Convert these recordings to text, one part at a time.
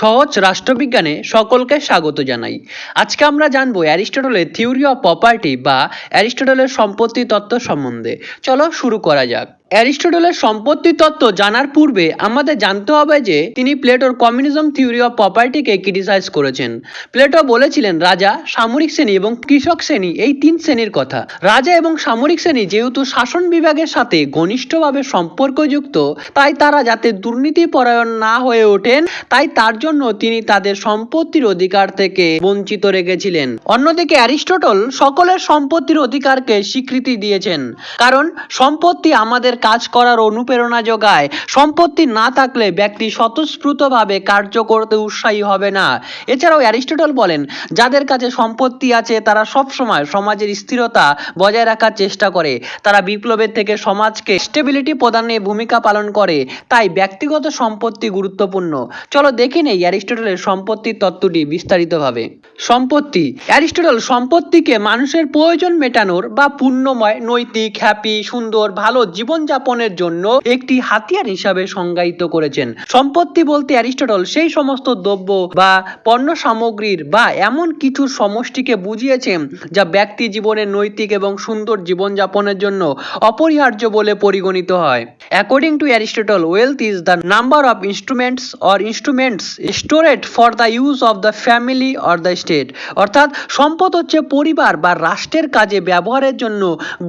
সহজ রাষ্ট্রবিজ্ঞানে সকলকে স্বাগত জানাই। আজকে আমরা জানব অ্যারিস্টটলের থিওরি অফ প্রপার্টি বা অ্যারিস্টটলের সম্পত্তি তত্ত্ব সম্বন্ধে। চলো শুরু করা যাক। অ্যারিস্টটলের সম্পত্তি তত্ত্ব জানার পূর্বে আমাদের জানতে হবে যে তিনি প্লেটোর কমিউনিজম থিওরি অফ প্রপার্টিকে ক্রিটিসাইজ করেছেন। প্লেটো বলেছিলেন, রাজা, সামরিক শ্রেণি এবং কৃষক শ্রেণি এই তিন শ্রেণির কথা। রাজা এবং সামরিক শ্রেণি যেহেতু শাসন বিভাগের সাথে ঘনিষ্ঠভাবে সম্পর্কযুক্ত, তাই তারা যাতে দুর্নীতি পরায়ণ না হয়ে ওঠেন, তাই তার জন্য তিনি তাদের সম্পত্তির অধিকার থেকে বঞ্চিত রেখেছিলেন। অন্যদিকে অ্যারিস্টটল সকলের সম্পত্তির অধিকারকে স্বীকৃতি দিয়েছেন, কারণ সম্পত্তি আমাদের কাজ করার অনুপ্রেরণা যোগায়। সম্পত্তি না থাকলে ব্যক্তি স্বতঃস্ফূর্তভাবে কার্য করতে উৎসাহী হবে না। এছাড়াও অ্যারিস্টটল বলেন, যাদের কাছে সম্পত্তি আছে, তারা সবসময় সমাজের স্থিরতা বজায় রাখার চেষ্টা করে। তারা বিপ্লবের থেকে সমাজকে স্টেবিলিটি প্রদানে ভূমিকা পালন করে। তাই ব্যক্তিগত সম্পত্তি গুরুত্বপূর্ণ। চলো দেখে নেই অ্যারিস্টটলের সম্পত্তির তত্ত্বটি বিস্তারিতভাবে। সম্পত্তি। অ্যারিস্টটল, সম্পত্তিকে মানুষের প্রয়োজন মেটানোর বা পূর্ণময় নৈতিক, হ্যাপি, সুন্দর, ভালো জীবনযাপনের জন্য একটি হাতিয়ার হিসাবে সংজ্ঞায়িত করেছেন। সম্পত্তি বলতে অ্যারিস্টটল সেই সমস্ত দ্রব্য বা পণ্য সামগ্রীর বা এমন কিছুর সমষ্টিকে বুঝিয়েছেন যা ব্যক্তি জীবনের নৈতিক এবং সুন্দর জীবনযাপনের জন্য অপরিহার্য বলে পরিগণিত হয়। According to Aristotle wealth is the number of instruments or instruments stored for the use of the family or the state অর্থাৎ সম্পদ হচ্ছে পরিবার বা রাষ্ট্রের কাজে ব্যবহারের জন্য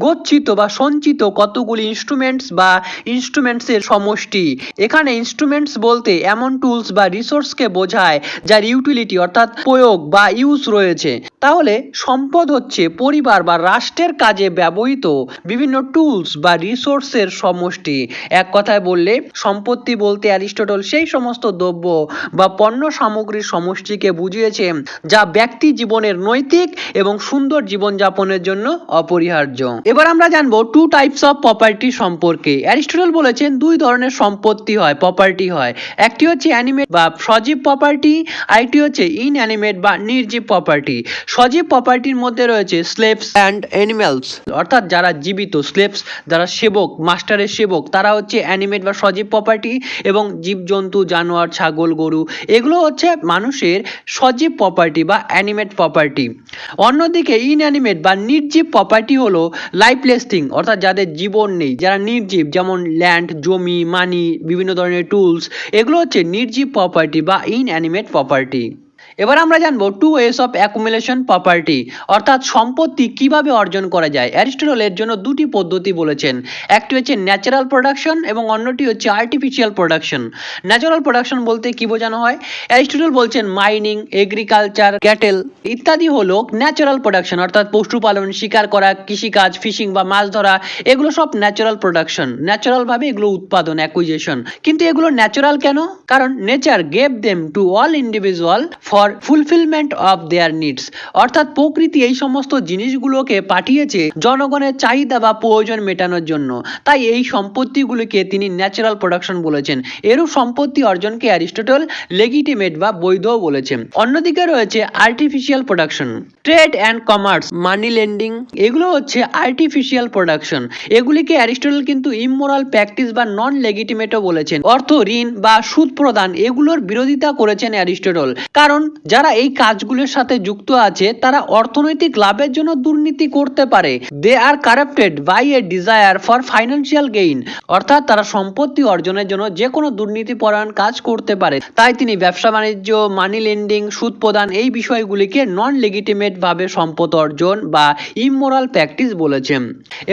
গচ্ছিত বা সঞ্চিত কতগুলি ইনস্ট্রুমেন্টস বা ইনস্ট্রুমেন্টসের সমষ্টি। এখানে ইনস্ট্রুমেন্টস বলতে এমন টুলস বা রিসোর্সকে বোঝায় যার ইউটিলিটি অর্থাৎ প্রয়োগ বা ইউজ রয়েছে। তাহলে সম্পদ হচ্ছে পরিবার বা রাষ্ট্রের কাজে ব্যবহৃত বিভিন্ন টুলস বা রিসোর্সের সমষ্টি। এক কথায় বললে, সম্পত্তি বলতে অ্যারিস্টটল সেই সমস্ত দ্রব্য বা পণ্য সামগ্রীর সমষ্টিকে বুঝিয়েছে যা ব্যক্তি জীবনের নৈতিক এবং সুন্দর জীবনযাপনের জন্য অপরিহার্য। এবার আমরা জানব টু টাইপস অফ প্রপার্টি সম্পর্কে অ্যারিস্টটল বলেছেন দুই ধরনের সম্পত্তি হয় প্রপার্টি হয়। একটি হচ্ছে অ্যানিমেট বা সজীব প্রপার্টি আরেকটি হচ্ছে ইনঅ্যানিমেট বা নির্জীব প্রপার্টি সজীব প্রপার্টির মধ্যে রয়েছে স্লেভস অ্যান্ড অ্যানিমেলস অর্থাৎ যারা জীবিত স্লেভস যারা সেবক মাস্টারের সেবক, তারা হচ্ছে অ্যানিমেট বা সজীব প্রপার্টি এবং জীবজন্তু, জানোয়ার, ছাগল, গরু, এগুলো হচ্ছে মানুষের সজীব প্রপার্টি বা অ্যানিমেট প্রপার্টি অন্যদিকে ইনঅ্যানিমেট বা নির্জীব প্রপার্টি হলো লাইফলেস থিং অর্থাৎ যাদের জীবন নেই, যারা নির্জীব, যেমন ল্যান্ড জমি মানি বিভিন্ন ধরনের টুলস এগুলো হচ্ছে নির্জীব প্রপার্টি বা ইনঅ্যানিমেট প্রপার্টি এবার আমরা জানব two ways of accumulation property অর্থাৎ সম্পত্তি কীভাবে অর্জন করা যায়। অ্যারিস্টটল এর জন্য দুটি পদ্ধতি বলেছেন। একটি হচ্ছে ন্যাচারাল প্রোডাকশন এবং অন্যটি হচ্ছে আর্টিফিশিয়াল প্রোডাকশন ন্যাচারাল প্রোডাকশন বলতে কি বোঝানো হয়? অ্যারিস্টটল বলছেন মাইনিং এগ্রিকালচার ক্যাটেল ইত্যাদি হলো ন্যাচারাল প্রোডাকশন অর্থাৎ পশুপালন, শিকার করা, কৃষিকাজ ফিশিং বা মাছ ধরা, এগুলো সব ন্যাচারাল প্রোডাকশন ন্যাচারাল ভাবে এগুলো উৎপাদন অ্যাকুইজেশন কিন্তু এগুলো ন্যাচারাল কেন? কারণ nature gave them to all individual for fulfillment of their needs অর্থাৎ প্রকৃতি এই সমস্ত জিনিসগুলোকে পাঠিয়েছে জনগণের চাহিদা বা প্রয়োজন মেটানোর জন্য। তাই এই সম্পত্তিগুলিকে তিনি ন্যাচারাল প্রোডাকশন বলেছেন। এরূপ সম্পত্তি অর্জনকে অ্যারিস্টটল লেগিটিমেট বা বৈধও বলেছেন। অন্যদিকে রয়েছে artificial production trade and commerce money lending এগুলো হচ্ছে আর্টিফিশিয়াল প্রোডাকশন এগুলিকে অ্যারিস্টটল কিন্তু ইমোরাল প্র্যাকটিস বা নন লেগিটিমেটও বলেছেন। অর্থ ঋণ বা সুদ প্রদান, এগুলোর বিরোধিতা করেছেন অ্যারিস্টটল। কারণ যারা এই কাজগুলোর সাথে যুক্ত আছে, তারা অর্থনৈতিক লাভের জন্য দুর্নীতি করতে পারে। They are corrupted by a desire for financial gain অর্থাৎ তারা সম্পত্তি অর্জনের জন্য যে কোনো দুর্নীতি পরায়ণ কাজ করতে পারে। তাই তিনি ব্যবসা বাণিজ্য মানি লেন্ডিং সুদ প্রদান এই বিষয়গুলিকে নন লেগিটিমেট ভাবে সম্পদ অর্জন বা ইমোরাল প্র্যাকটিস বলেছেন।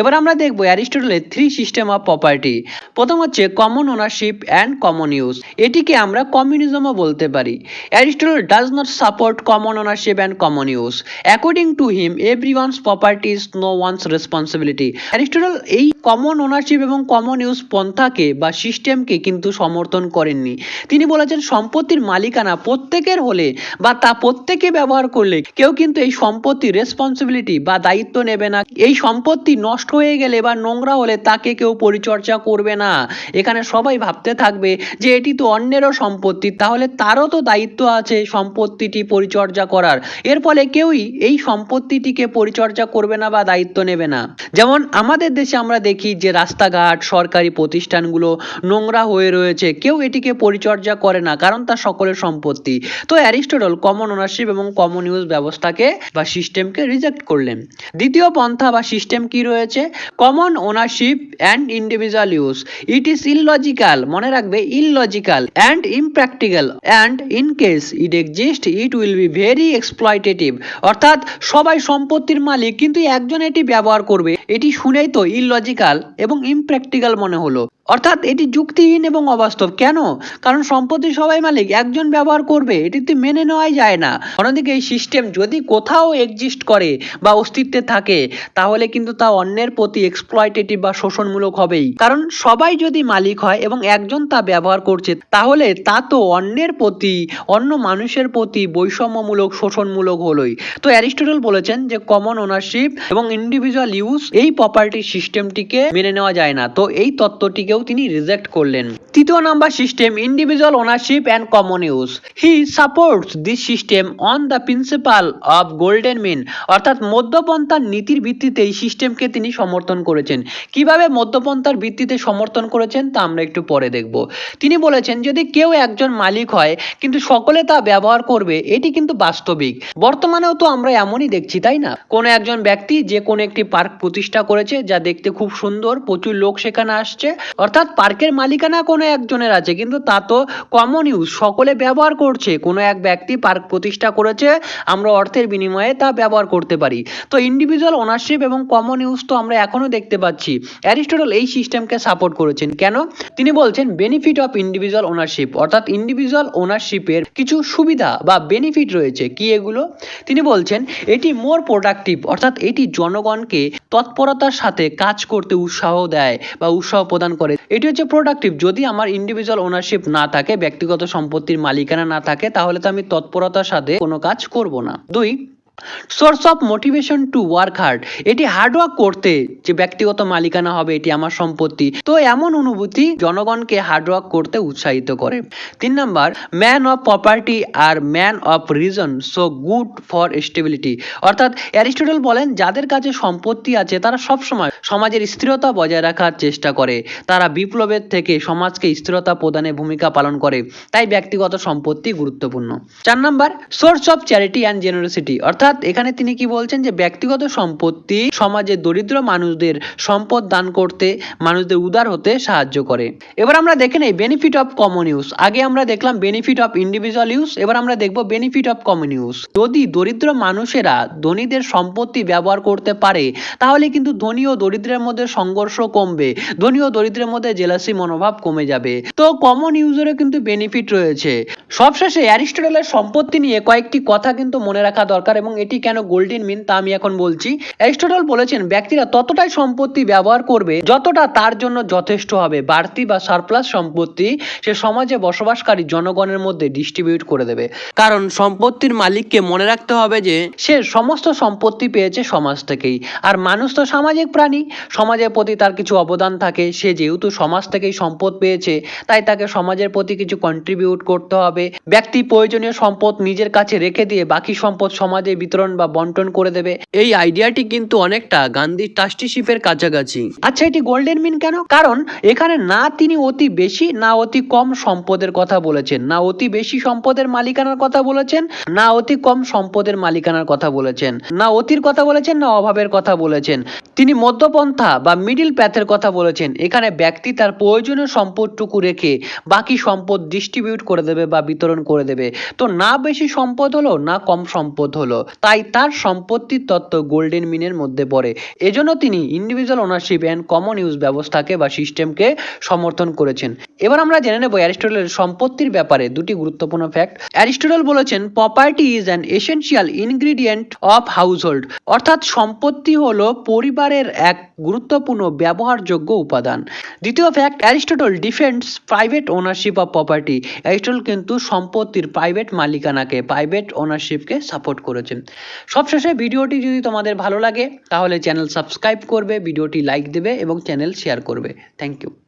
এবার আমরা দেখব অ্যারিস্টটলের থ্রি সিস্টেম অফ প্রপার্টি প্রথম হচ্ছে common ownership and common use এটিকে আমরা কমিউনিজমও বলতে পারি। Aristotle does not support common ownership and common use according to him everyone's property is no one's responsibility Aristotle এই কমন ওনারশিপ এবং কমন ইউজ পন্থাকে বা সিস্টেমকে কিন্তু সমর্থন করেননি। তিনি বলেছেন, সম্পত্তির মালিকানা প্রত্যেকের হলে বা তা প্রত্যেকে ব্যবহার করলে কেউ কিন্তু এই সম্পত্তির রেসপন্সিবিলিটি বা দায়িত্ব নেবে না। এই সম্পত্তি নষ্ট হয়ে গেলে বা নোংরা হলে তাকে কেউ পরিচর্যা করবে না। এখানে সবাই ভাবতে থাকবে যে, এটি তো অন্যেরও সম্পত্তি, তাহলে তারও তো দায়িত্ব আছে সম্পত্তি সম্পত্তিটি পরিচর্যা করার। এর ফলে কেউই এই সম্পত্তিটিকে পরিচর্যা করবে না বা দায়িত্ব নেবে না। যেমন আমাদের দেশে আমরা দেখি যে রাস্তাঘাট, সরকারি প্রতিষ্ঠানগুলো নোংরা হয়ে রয়েছে। কেউ এটিকে পরিচর্যা করে না, কারণ তা সকলের সম্পত্তি। তো অ্যারিস্টোটল কমন ওনারশিপ এবং কমন ইউজ ব্যবস্থাকে বা সিস্টেমকে রিজেক্ট করলেন। দ্বিতীয় পন্থা বা সিস্টেম কি রয়েছে? Common ownership and individual use it is illogical মনে রাখবে illogical and impractical and in case it exist it will be very exploitative অর্থাৎ সবাই সম্পত্তির মালিক, কিন্তু একজন এটি ব্যবহার করবে। এটি শুনেই তো ইললজিক্যাল এবং ইমপ্র্যাকটিক্যাল মনে হলো। অর্থাৎ এটি যুক্তিহীন এবং অবাস্তব। কেন? কারণ সম্পত্তি সবাই মালিক, একজন ব্যবহার করবে, এটি তো মেনে নেওয়াই যায় না। অন্যদিকে এই সিস্টেম যদি কোথাও এক্সিস্ট করে বা অস্তিত্বে থাকে, তাহলে কিন্তু তা অন্যের প্রতি এক্সপ্লয়টেটিভ বা শোষণমূলক হবেই। কারণ সবাই যদি মালিক হয় এবং একজন তা ব্যবহার করছে, তাহলে তা তো অন্যের প্রতি, অন্য মানুষের প্রতি বৈষম্যমূলক, শোষণমূলক হলোই। তো অ্যারিস্টটল বলেছেন যে কমন ওনারশিপ এবং ইন্ডিভিজুয়াল ইউজ এই প্রপার্টি সিস্টেমটিকে মেনে নেওয়া যায় না। তো এই তত্ত্বটিকেও তিনি রিজেক্ট করলেন। তৃতীয় number system individual ownership and common use he supports this system on the principle of golden mean অর্থাৎ মধ্যপন্থার নীতির ভিত্তিতে এই সিস্টেমকে তিনি সমর্থন করেছেন। কীভাবে মধ্যপন্থার ভিত্তিতে সমর্থন করেছেন তা আমরা একটু পরে দেখব। তিনি বলেছেন, যদি কেউ একজন মালিক হয়, কিন্তু সকলে তা ব্যবহার করবে, এটি কিন্তু বাস্তবিক। বর্তমানেও তো আমরা এমনই দেখছি, তাই না? কোনো একজন ব্যক্তি যে কোনো একটি পার্ক প্রতিষ্ঠা করেছে, যা দেখতে খুব সুন্দর, প্রচুর লোক সেখানে আসছে অর্থাৎ পার্কের মালিকানা কোনো একজনের আছে, কিন্তু তা তো কমন ইউজ সকলে ব্যবহার করছে, কোনো এক ব্যক্তি পার্ক প্রতিষ্ঠা করেছে, আমরা অর্থের বিনিময়ে তা ব্যবহার করতে পারি। তো ইন্ডিভিজুয়াল ওনারশিপ এবং কমন ইউজ তো আমরা এখনও দেখতে পাচ্ছি। অ্যারিস্টটল এই সিস্টেমকে সাপোর্ট করেছেন। কেন? তিনি বলছেন বেনিফিট অফ ইন্ডিভিজুয়াল ওনারশিপ অর্থাৎ ইন্ডিভিজুয়াল ওনারশিপের কিছু সুবিধা বা বেনিফিট রয়েছে। কি এগুলো? তিনি বলছেন, এটি মোর প্রোডাক্টিভ অর্থাৎ এটি জনগণকে তৎপরতার সাথে কাজ করতে উৎসাহ দেয় বা উৎসাহ প্রদান করে। এটি হচ্ছে প্রোডাক্টিভ যদি আমার ইন্ডিভিজুয়াল ওনারশিপ না থাকে, ব্যক্তিগত সম্পত্তির মালিকানা না থাকে, তাহলে তো আমি তৎপরতার সাথে কোনো কাজ করব না। দুই source of motivation to work hard এটি হার্ডওয়ার্ক করতে যে ব্যক্তিগত মালিকানা হবে, এটি আমার সম্পত্তি। তো এমন অনুভূতি জনগণকে হার্ডওয়ার্ক করতে উৎসাহিত করে। তিন number man of property are man of reason so good for stability অর্থাৎ অ্যারিস্টটল বলেন, যাদের কাছে সম্পত্তি আছে, তারা সবসময় সমাজের স্থিরতা বজায় রাখার চেষ্টা করে। তারা বিপ্লবের থেকে সমাজকে স্থিরতা প্রদানে ভূমিকা পালন করে। তাই ব্যক্তিগত সম্পত্তি গুরুত্বপূর্ণ। চার number source of charity and generosity অর্থাৎ এখানে তিনি কি বলছেন যে ব্যক্তিগত সম্পত্তি সমাজে দরিদ্র মানুষদের সম্পদ দান করতে, মানুষদের উদার হতে সাহায্য করে। এবার আমরা দেখে নেই বেনিফিট অফ কমন ইউজ আগে আমরা দেখলাম বেনিফিট অফ ইন্ডিভিজুয়াল ইউজ এবার আমরা দেখব বেনিফিট অফ কমন ইউজ যদি দরিদ্র মানুষেরা ধনীদের সম্পত্তি ব্যবহার করতে পারে, তাহলে কিন্তু ধনী ও দরিদ্রের মধ্যে সংঘর্ষ কমবে, ধনী ও দরিদ্রের মধ্যে জেলাসি মনোভাব কমে যাবে। তো কমন ইউজেরও কিন্তু বেনিফিট রয়েছে। সবশেষে অ্যারিস্টটলের সম্পত্তি নিয়ে কয়েকটি কথা কিন্তু মনে রাখা দরকার এবং এটি কেন গোল্ডেন মিন তা আমি এখন বলছি। অ্যারিস্টটল বলেছেন, ব্যক্তিরা ততটাই সম্পত্তি ব্যবহার করবে, যতটা তার জন্য যথেষ্ট হবে। বাড়তি বা সারপ্লাস সম্পত্তি সে সমাজে বসবাসকারী জনগণের মধ্যে ডিস্ট্রিবিউট করে দেবে। কারণ সম্পত্তির মালিককে মনে রাখতে হবে যে, সে সমস্ত সম্পত্তি পেয়েছে সমাজ থেকেই। আর মানুষ তো সামাজিক প্রাণী। সমাজের প্রতি তার কিছু অবদান থাকে। সে যেহেতু সমাজ থেকেই সম্পদ পেয়েছে, তাই তাকে সমাজের প্রতি কিছু কন্ট্রিবিউট করতে হবে। ব্যক্তি প্রয়োজনীয় সম্পদ নিজের কাছে রেখে দিয়ে বাকি সম্পদ সমাজে বিতরণ বা বন্টন করে দেবে। এই আইডিয়াটি কিন্তু অনেকটা গান্ধীর ট্রাস্টিশিপের কাছাকাছি। আচ্ছা এটি গোল্ডেন মিন কেন? কারণ এখানে না তিনি অতি বেশি, না অতি কম সম্পদের কথা বলেছেন। না অতি বেশি সম্পদের মালিকানার কথা বলেছেন, না অতি কম সম্পদের মালিকানার কথা বলেছেন। না অতির কথা বলেছেন, না অভাবের কথা বলেছেন। তিনি মধ্যপন্থা বা মিডিল প্যাথের কথা বলেছেন। এখানে ব্যক্তি তার প্রয়োজনীয় সম্পদটুকু রেখে বাকি সম্পদ ডিস্ট্রিবিউট করে দেবে বা বিতরণ করে দেবে। তো না বেশি সম্পদ হলো, না কম সম্পদ হলো। তাই তার সম্পত্তির তত্ত্ব গোল্ডেন মিনের মধ্যে পড়ে। এজন্য তিনি individual ownership and common use ব্যবস্থাকে বা সিস্টেমকে সমর্থন করেছেন। এবার আমরা জেনে নেব অ্যারিস্টটলের সম্পত্তির ব্যাপারে দুটি গুরুত্বপূর্ণ ফ্যাক্ট অ্যারিস্টটল বলেছেন property is an essential ingredient of household অর্থাৎ সম্পত্তি হলো পরিবারের এক গুরুত্বপূর্ণ ব্যবহারযোগ্য উপাদান। দ্বিতীয় fact Aristotle defends private ownership of property Aristotle কিন্তু সম্পত্তির প্রাইভেট মালিকানাকে প্রাইভেট ওনারশিপকে সাপোর্ট করেছেন। সবশেষে ভিডিওটি যদি তোমাদের ভালো লাগে, তাহলে চ্যানেল সাবস্ক্রাইব করবে, ভিডিওটি লাইক দেবে এবং চ্যানেল শেয়ার করবে। Thank you